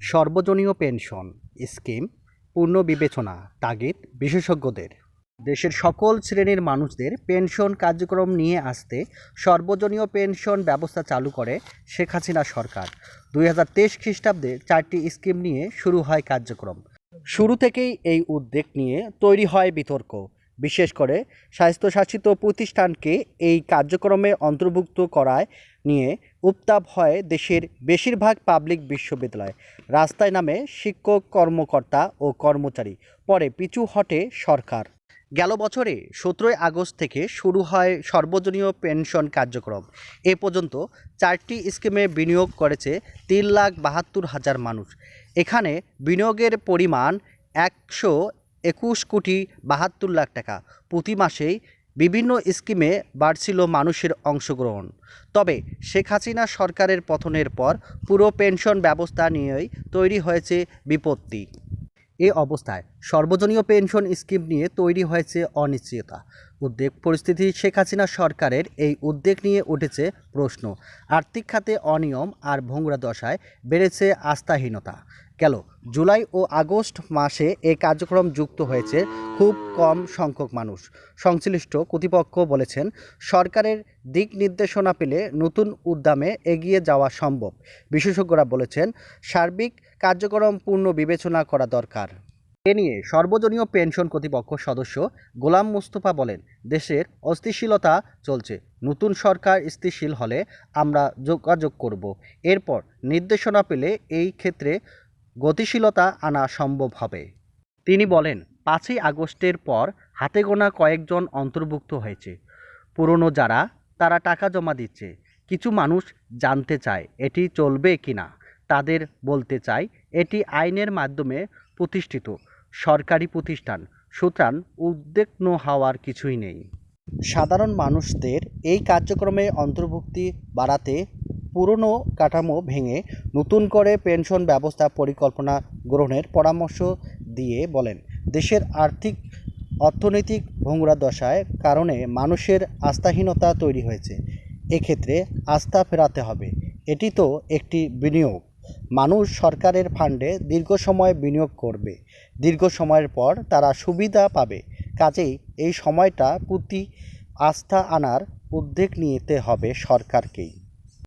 সর্বজনীয় pension, scheme পুনর্বিবেচনা তাগিদ বিশেষজ্ঞদের। দেশের সকল শ্রেণির মানুষদের পেনশন কার্যক্রম নিয়ে আসতে সর্বজনীয় পেনশন ব্যবস্থা চালু করে শেখ হাসিনা সরকার। দুই হাজার তেইশ খ্রিস্টাব্দে চারটি স্কিম নিয়ে শুরু হয় কার্যক্রম। শুরু থেকেই এই উদ্যোগ নিয়ে তৈরি হয় বিতর্ক। বিশেষ করে স্বাস্থ্যশাসিত প্রতিষ্ঠানকে এই কার্যক্রমে অন্তর্ভুক্ত করায় নিয়ে উত্তাপ হয় দেশের বেশিরভাগ পাবলিক বিশ্ববিদ্যালয়। রাস্তায় নামে শিক্ষক, কর্মকর্তা ও কর্মচারী, পরে পিছু হটে সরকার। গেল বছরে সতেরোই আগস্ট থেকে শুরু হয় সর্বজনীয় পেনশন কার্যক্রম। এ পর্যন্ত চারটি স্কিমে বিনিয়োগ করেছে তিন লাখ বাহাত্তর হাজার মানুষ। এখানে বিনিয়োগের পরিমাণ একশো একুশ কোটি বাহাত্তর লাখ টাকা। প্রতি মাসেই বিভিন্ন স্কিমে বাড়ছিল মানুষের অংশগ্রহণ। তবে শেখ হাসিনা সরকারের পতনের পর পুরো পেনশন ব্যবস্থা নিয়েই তৈরি হয়েছে বিপত্তি। এ অবস্থায় সর্বজনীয় পেনশন স্কিম নিয়ে তৈরি হয়েছে অনিশ্চয়তা। উদ্বেগ পরিস্থিতি শেখ হাসিনা সরকারের এই উদ্বেগ নিয়ে উঠেছে প্রশ্ন। আর্থিক খাতে অনিয়ম আর ভোংরা দশায় বেড়েছে আস্থাহীনতা। গেল। জুলাই ও আগস্ট মাসে এই কার্যক্রম যুক্ত হয়েছে খুব কম সংখ্যক মানুষ। সংশ্লিষ্ট কর্তৃপক্ষ বলেছেন, সরকারের দিক নির্দেশনা পেলে নতুন উদ্যমে এগিয়ে যাওয়া সম্ভব। বিশেষজ্ঞরা বলেছেন, সার্বিক কার্যক্রম পূর্ণ বিবেচনা করা দরকার। এ নিয়ে সর্বজনীয় পেনশন কর্তৃপক্ষ সদস্য গোলাম মুস্তফা বলেন, দেশের অস্থিতিশীলতা চলছে। নতুন সরকার স্থিতিশীল হলে আমরা যোগাযোগ করব। এরপর নির্দেশনা পেলে এই ক্ষেত্রে গতিশীলতা আনা সম্ভব হবে। তিনি বলেন, পাঁচই আগস্টের পর হাতে গোনা কয়েকজন অন্তর্ভুক্ত হয়েছে। পুরনো যারা, তারা টাকা জমা দিচ্ছে। কিছু মানুষ জানতে চায়, এটি চলবে কিনা তাদের বলতে চাই, এটি আইনের মাধ্যমে প্রতিষ্ঠিত, সরকারি প্রতিষ্ঠান। সুতরাং উদ্বিগ্ন হওয়ার কিছুই নেই। সাধারণ মানুষদের এই কার্যক্রমে অন্তর্ভুক্তি বাড়াতে পুরনো কাঠামো ভেঙে নতুন করে পেনশন ব্যবস্থা পরিকল্পনা গ্রহণের পরামর্শ দিয়ে বলেন, দেশের আর্থিক, অর্থনৈতিক ভোংরা দশায় কারণে মানুষের আস্থাহীনতা তৈরি হয়েছে। এক্ষেত্রে আস্থা ফেরাতে হবে। এটি তো একটি বিনিয়োগ। মানুষ সরকারের ফান্ডে দীর্ঘ সময় বিনিয়োগ করবে। দীর্ঘ সময়ের পর তারা সুবিধা পাবে। কাজেই এই সময়টা প্রতি আস্থা আনার উদ্যোগ নিতে হবে সরকারকেই।